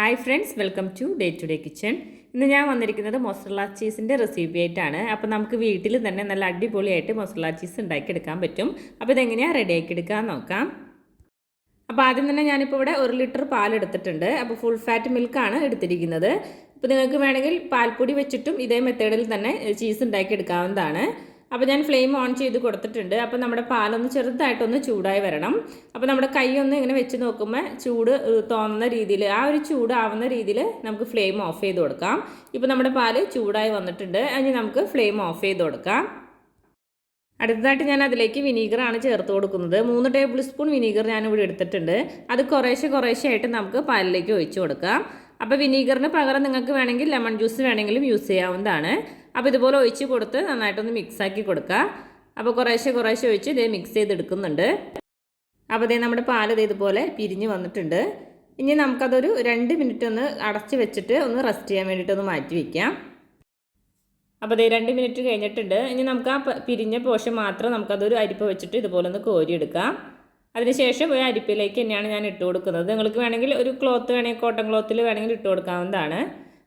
Hi friends welcome to day to day kitchen ഇന്ന് ഞാൻ വന്നിരിക്കുന്നത് മൊസറല ചീസിന്റെ റെസിപ്പി ആയിട്ടാണ്. അപ്പോൾ നമുക്ക് വീട്ടിൽ തന്നെ നല്ല അടിപൊളിയായിട്ട് മൊസറല ചീസ് ഉണ്ടാക്കിയെടുക്കാൻ പറ്റും. അപ്പോൾ ഇതെങ്ങനെയാണ് റെഡിയാക്കി എടുക്കാൻ നോക്കാം. അപ്പോൾ ആദ്യം തന്നെ ഞാനിപ്പോൾ ഇവിടെ ഒരു ലിറ്റർ പാൽ എടുത്തിട്ടുണ്ട്. അപ്പോൾ ഫുൾ ഫാറ്റ് മിൽക്കാണ് എടുത്തിരിക്കുന്നത്. ഇപ്പോൾ നിങ്ങൾക്ക് വേണമെങ്കിൽ പാൽപ്പൊടി വെച്ചിട്ടും ഇതേ മെത്തേഡിൽ തന്നെ ചീസ് ഉണ്ടാക്കി എടുക്കാവുന്നതാണ് അപ്പോൾ ഞാൻ ഫ്ലെയിം ഓൺ ചെയ്ത് കൊടുത്തിട്ടുണ്ട്. അപ്പോൾ നമ്മുടെ പാലൊന്ന് ചെറുതായിട്ടൊന്ന് ചൂടായി വരണം. അപ്പോൾ നമ്മുടെ കൈ ഒന്ന് ഇങ്ങനെ വെച്ച് നോക്കുമ്പോൾ ചൂട് തോന്നുന്ന രീതിയിൽ ആ ഒരു ചൂടാവുന്ന രീതിയിൽ നമുക്ക് ഫ്ലെയിം ഓഫ് ചെയ്ത് കൊടുക്കാം. ഇപ്പോൾ നമ്മുടെ പാൽ ചൂടായി വന്നിട്ടുണ്ട്. അതിന് നമുക്ക് ഫ്ലെയിം ഓഫ് ചെയ്ത് കൊടുക്കാം. അടുത്തതായിട്ട് ഞാൻ അതിലേക്ക് വിനീഗറാണ് ചേർത്ത് കൊടുക്കുന്നത്. മൂന്ന് ടേബിൾ സ്പൂൺ വിനീഗർ ഞാൻ ഇവിടെ എടുത്തിട്ടുണ്ട്. അത് കുറേശ്ശെ കുറേശ്ശെ ആയിട്ട് നമുക്ക് പാലിലേക്ക് ഒഴിച്ചു കൊടുക്കാം. അപ്പോൾ വിനീഗറിന് പകരം നിങ്ങൾക്ക് വേണമെങ്കിൽ ലെമൺ ജ്യൂസ് വേണമെങ്കിലും യൂസ് ചെയ്യാവുന്നതാണ്. അപ്പോൾ ഇതുപോലെ ഒഴിച്ച് കൊടുത്ത് നന്നായിട്ടൊന്ന് മിക്സാക്കി കൊടുക്കുക അപ്പോൾ കുറേശ്ശെ കുറേശ്ശെ ഒഴിച്ച് ഇതേ മിക്സ് ചെയ്തെടുക്കുന്നുണ്ട് അപ്പോൾ ഇതേ നമ്മുടെ പാൽ ദേ ഇതുപോലെ പിരിഞ്ഞ് വന്നിട്ടുണ്ട്. ഇനി നമുക്കതൊരു രണ്ട് മിനിറ്റ് ഒന്ന് അടച്ച് വെച്ചിട്ട് ഒന്ന് റെസ്റ്റ് ചെയ്യാൻ വേണ്ടിയിട്ടൊന്ന് മാറ്റി വയ്ക്കാം അപ്പോൾ ദേ രണ്ട് മിനിറ്റ് കഴിഞ്ഞിട്ടുണ്ട്. ഇനി നമുക്ക് ആ പിരിഞ്ഞ പോഷൻ മാത്രം നമുക്കതൊരു അരിപ്പ വെച്ചിട്ട് ഇതുപോലെ ഒന്ന് കോരിയെടുക്കാം. അതിനുശേഷം ഒരു അരിപ്പയിലേക്ക് തന്നെയാണ് ഞാൻ ഇട്ട് കൊടുക്കുന്നത്. നിങ്ങൾക്ക് വേണമെങ്കിൽ ഒരു ക്ലോത്ത് വേണമെങ്കിൽ കോട്ടൺ ക്ലോത്തിൽ വേണമെങ്കിൽ ഇട്ട് കൊടുക്കാവുന്നതാണ്.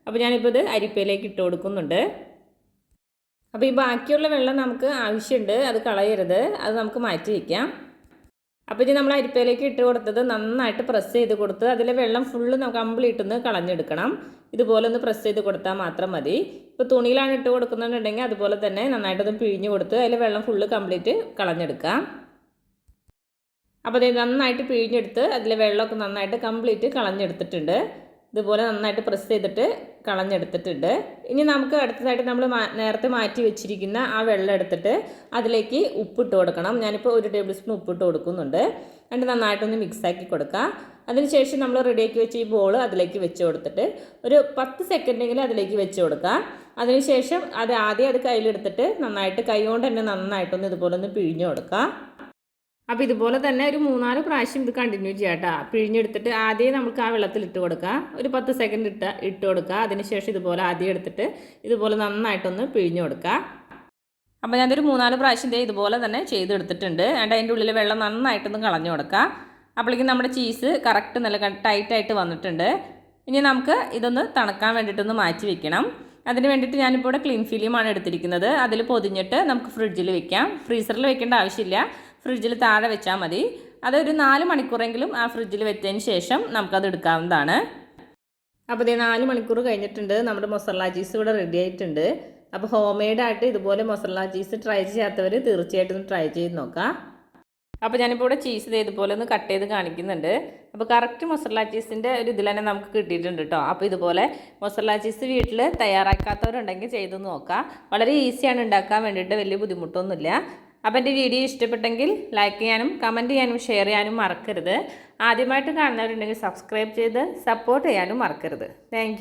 അപ്പോൾ ഞാനിപ്പോൾ ഇത് അരിപ്പയിലേക്ക് ഇട്ട് കൊടുക്കുന്നുണ്ട്. അപ്പോൾ ഈ ബാക്കിയുള്ള വെള്ളം നമുക്ക് ആവശ്യമുണ്ട് അത് കളയരുത് അത് നമുക്ക് മാറ്റി വയ്ക്കാം അപ്പോൾ ഇനി നമ്മൾ അരിപ്പയിലേക്ക് ഇട്ട് കൊടുത്തത് നന്നായിട്ട് പ്രസ് ചെയ്ത് കൊടുത്ത് അതിലെ വെള്ളം ഫുള്ള് നമുക്ക് കംപ്ലീറ്റ് ഒന്ന് കളഞ്ഞെടുക്കണം. ഇതുപോലെ ഒന്ന് പ്രസ് ചെയ്ത് കൊടുത്താൽ മാത്രം മതി. ഇപ്പോൾ തുണിയിലാണ് ഇട്ട് കൊടുക്കുന്നുണ്ടെങ്കിൽ അതുപോലെ തന്നെ നന്നായിട്ടൊന്ന് പിഴിഞ്ഞ് കൊടുത്ത് അതിലെ വെള്ളം ഫുള്ള് കംപ്ലീറ്റ് കളഞ്ഞെടുക്കാം. അപ്പോൾ ഇത് നന്നായിട്ട് പിഴിഞ്ഞെടുത്ത് അതിലെ വെള്ളമൊക്കെ നന്നായിട്ട് കംപ്ലീറ്റ് കളഞ്ഞെടുത്തിട്ടുണ്ട്. ഇതുപോലെ നന്നായിട്ട് പ്രസ് ചെയ്തിട്ട് കളഞ്ഞെടുത്തിട്ടുണ്ട്. ഇനി നമുക്ക് അടുത്തതായിട്ട് നമ്മൾ നേരത്തെ മാറ്റി വെച്ചിരിക്കുന്ന ആ വെള്ളം എടുത്തിട്ട് അതിലേക്ക് ഉപ്പിട്ട് കൊടുക്കണം. ഞാനിപ്പോൾ ഒരു ടേബിൾ സ്പൂൺ ഉപ്പിട്ട് കൊടുക്കുന്നുണ്ട്. എന്നിട്ട് നന്നായിട്ടൊന്ന് മിക്സാക്കി കൊടുക്കുക അതിനുശേഷം നമ്മൾ റെഡിയാക്കി വെച്ച ഈ ബോൾ അതിലേക്ക് വെച്ച് കൊടുത്തിട്ട് ഒരു പത്ത് സെക്കൻഡെങ്കിലും അതിലേക്ക് വെച്ച് കൊടുക്കുക അതിനുശേഷം അത് ആദ്യം അത് കയ്യിലെടുത്തിട്ട് നന്നായിട്ട് കൈ കൊണ്ട് തന്നെ നന്നായിട്ടൊന്ന് ഇതുപോലെ ഒന്ന് പിഴിഞ്ഞു കൊടുക്കുക അപ്പോൾ ഇതുപോലെ തന്നെ ഒരു മൂന്നാൽ പ്രാവശ്യം ഇത് കണ്ടിന്യൂ ചെയ്യാം കേട്ടോ പിഴിഞ്ഞെടുത്തിട്ട് ആദ്യം നമുക്ക് ആ വെള്ളത്തിൽ ഇട്ട് കൊടുക്കുക ഒരു പത്ത് സെക്കൻഡ് ഇട്ട ഇട്ട് കൊടുക്കുക അതിനുശേഷം ഇതുപോലെ ആദ്യം എടുത്തിട്ട് ഇതുപോലെ നന്നായിട്ടൊന്ന് പിഴിഞ്ഞു കൊടുക്കുക അപ്പോൾ ഞാനൊരു മൂന്നാൽ പ്രാവശ്യം ഇതേ ഇതുപോലെ തന്നെ ചെയ്തെടുത്തിട്ടുണ്ട്. ആൻഡ് അതിന്റെ ഉള്ളിൽ വെള്ളം നന്നായിട്ടൊന്ന് കളഞ്ഞു കൊടുക്കുക അപ്പോഴേക്കും നമ്മുടെ ചീസ് കറക്റ്റ് നല്ല ടൈറ്റായിട്ട് വന്നിട്ടുണ്ട്. ഇനി നമുക്ക് ഇതൊന്ന് തണുക്കാൻ വേണ്ടിയിട്ടൊന്ന് മാറ്റി വെക്കണം. അതിന് വേണ്ടിയിട്ട് ഞാനിപ്പോൾ ഇവിടെ ക്ലീൻ ഫിലിമാണ് എടുത്തിരിക്കുന്നത്. അതിൽ പൊതിഞ്ഞിട്ട് നമുക്ക് ഫ്രിഡ്ജിൽ വെക്കാം. ഫ്രീസറിൽ വെക്കേണ്ട ആവശ്യമില്ല. ഫ്രിഡ്ജിൽ താഴെ വെച്ചാൽ മതി. അതൊരു നാല് മണിക്കൂറെങ്കിലും ആ ഫ്രിഡ്ജിൽ വെച്ചതിന് ശേഷം നമുക്കത് എടുക്കാവുന്നതാണ്. അപ്പോൾ ഇതേ നാല് മണിക്കൂർ കഴിഞ്ഞിട്ടുണ്ട്. നമ്മുടെ മൊസറല ചീസ് ഇവിടെ റെഡി ആയിട്ടുണ്ട്. അപ്പോൾ ഹോം ആയിട്ട് ഇതുപോലെ മൊസറല ചീസ് ട്രൈ ചെയ്യാത്തവർ തീർച്ചയായിട്ടും ട്രൈ ചെയ്ത് നോക്കാം. അപ്പോൾ ഞാനിപ്പോൾ ഇവിടെ ചീസ് ദേ ഇതുപോലെ ഒന്ന് കട്ട് ചെയ്ത് കാണിക്കുന്നുണ്ട്. അപ്പോൾ കറക്റ്റ് മൊസറല ചീസിന്റെ ഒരു ഇതിൽ തന്നെ നമുക്ക് കിട്ടിയിട്ടുണ്ട് കേട്ടോ അപ്പോൾ ഇതുപോലെ മൊസറല ചീസ് വീട്ടിൽ തയ്യാറാക്കാത്തവരുണ്ടെങ്കിൽ ചെയ്തു നോക്കാം. വളരെ ഈസിയാണ് ഉണ്ടാക്കാൻ വേണ്ടിയിട്ട് വലിയ ബുദ്ധിമുട്ടൊന്നുമില്ല. അപ്പോൾ എന്റെ വീഡിയോ ഇഷ്ടപ്പെട്ടെങ്കിൽ ലൈക്ക് ചെയ്യാനും കമന്റ് ചെയ്യാനും ഷെയർ ചെയ്യാനും മറക്കരുത്. ആദ്യമായിട്ട് കാണുന്നവരുണ്ടെങ്കിൽ സബ്സ്ക്രൈബ് ചെയ്ത് സപ്പോർട്ട് ചെയ്യാനും മറക്കരുത്. താങ്ക്